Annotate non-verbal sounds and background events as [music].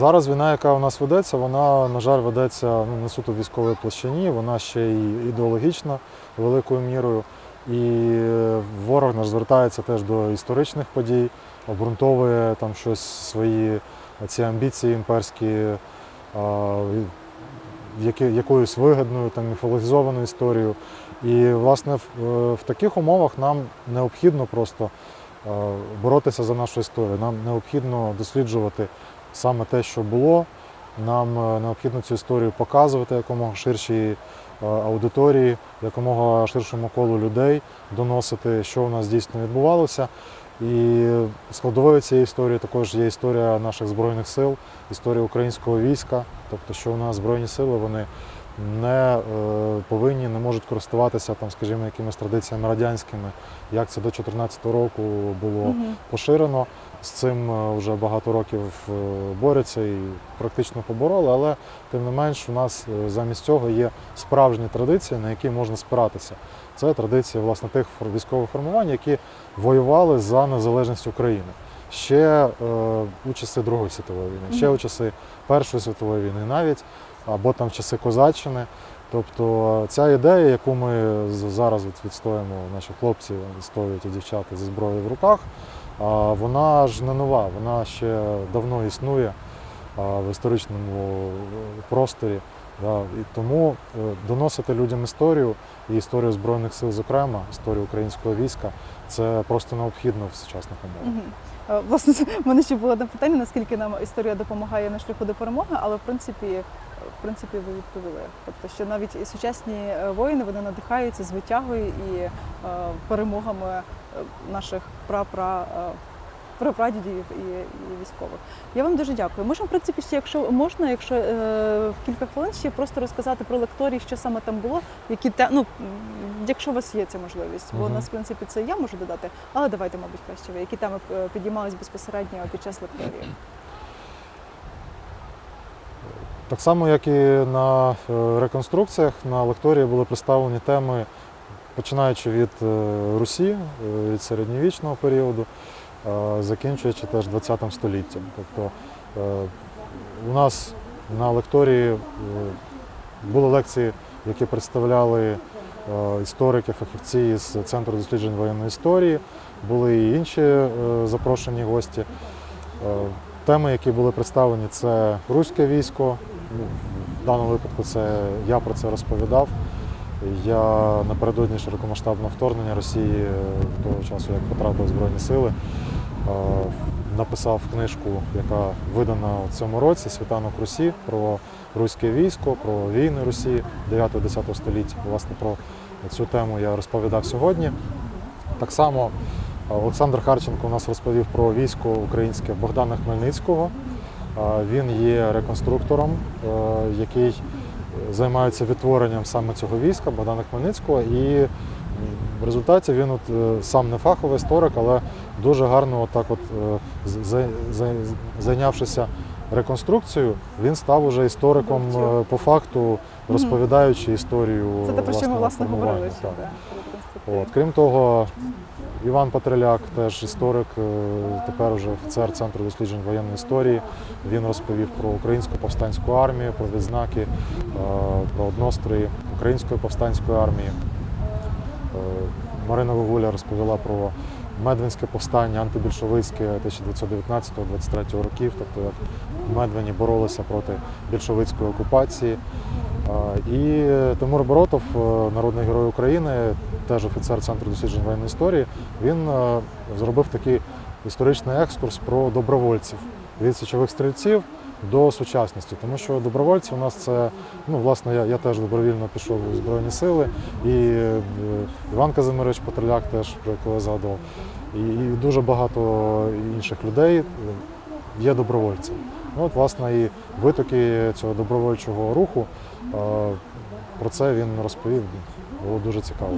Зараз війна, яка у нас ведеться, вона, на жаль, ведеться ну, не суто в військовій площині, вона ще й ідеологічна великою мірою. І е, ворог наш звертається теж до історичних подій, обґрунтовує там щось свої ці амбіції імперські які, якоюсь вигідною, там, міфологізованою історією. І, власне, в, е, таких умовах нам необхідно просто е, боротися за нашу історію. Нам необхідно досліджувати саме те, що було. Нам е, необхідно цю історію показувати якомога ширшій е, аудиторії, якомога ширшому колу людей, доносити, що в нас дійсно відбувалося. І складовою цієї історії також є історія наших збройних сил, історія українського війська, тобто, що у нас збройні сили вони не е, повинні, не можуть користуватися там, скажімо, якимись традиціями радянськими, як це до 2014 року було Мгм. поширено. З цим е, вже багато років е, борються і практично побороли, але тим не менш у нас замість цього є справжні традиції, на які можна спиратися. Це традиції власне тих військових формувань, які воювали за незалежність України. Ще е, у часи Другої світової війни, ще у часи Першої світової війни навіть, або там в часи Козаччини. Тобто ця ідея, яку ми зараз відстоїмо, наші хлопці відстоюють і дівчата зі зброєю в руках, вона ж не нова, вона ще давно існує в історичному е, просторі. І тому е, доносити людям історію і історію Збройних сил, зокрема, історію українського війська, це просто необхідно в сучасних умовах. Е, Власне, [laughs] в мене ще було одне питання, наскільки нам історія допомагає на шляху до перемоги, але в принципі, в принципі, ви відповіли. Тобто, що навіть і сучасні е, воїни вони надихаються звитягою і е, перемогами е, наших прапра. Прапрадідів і, і військових. Я вам дуже дякую. Можемо, в принципі, ще, якщо можна, якщо е, в кілька хвилин ще просто розказати про лекторії, що саме там було, які те, ну, якщо у вас є ця можливість, бо у нас, в принципі, це я можу додати, але давайте, мабуть, краще ви. Які теми підіймались безпосередньо під час лекторії? Так само, як і на е, реконструкціях, на лекторії були представлені теми, починаючи від е, Русі, е, від середньовічного періоду, закінчуючи теж 20 століттям. Тобто у нас на лекторії були лекції, які представляли історики, фахівці з Центру досліджень воєнної історії, були і інші запрошені гості. Теми, які були представлені, це руське військо. Ну, В даному випадку це я про це розповідав. Я напередодні широкомасштабного вторгнення Росії е, того часу, як потрапив в Збройні Сили, е, написав книжку, яка видана у цьому році Світанок Русі про руське військо, про війни Русі 9-10 століття. Власне, про цю тему я розповідав сьогодні. Так само е, Олександр Харченко у нас розповів про військо українське Богдана Хмельницького. Він є реконструктором, е, який займається відтворенням саме цього війська Богдана Хмельницького. І в результаті він от, е, сам не фаховий історик, але дуже гарно, отак от, е, зайнявшися реконструкцією, він став уже істориком по факту, розповідаючи історію. Це те, про що ми власне говорили. От. Крім того, Іван Патриляк, теж історик, е, тепер уже офіцер Центру досліджень воєнної історії. Він розповів про українську повстанську армію, про відзнаки, е, про однострої української повстанської армії. Е, Марина Гогуля розповіла про Медвинське повстання, антибільшовицьке 1919-23 років, тобто як Медвені боролися проти більшовицької окупації. І Тимур Боротов, народний герой України, теж офіцер Центру досліджень воєнної історії, він е, зробив такий історичний екскурс про добровольців від січових стрільців до сучасності. Тому що добровольці у нас це, ну, власне, я, я теж добровільно пішов у Збройні Сили, і е, Іван Казимирович Патриляк теж, про якого я згадував, і, і дуже багато інших людей е, є добровольцями. Ну, от, власне, і витоки цього добровольчого руху, про це він розповів, було дуже цікаво.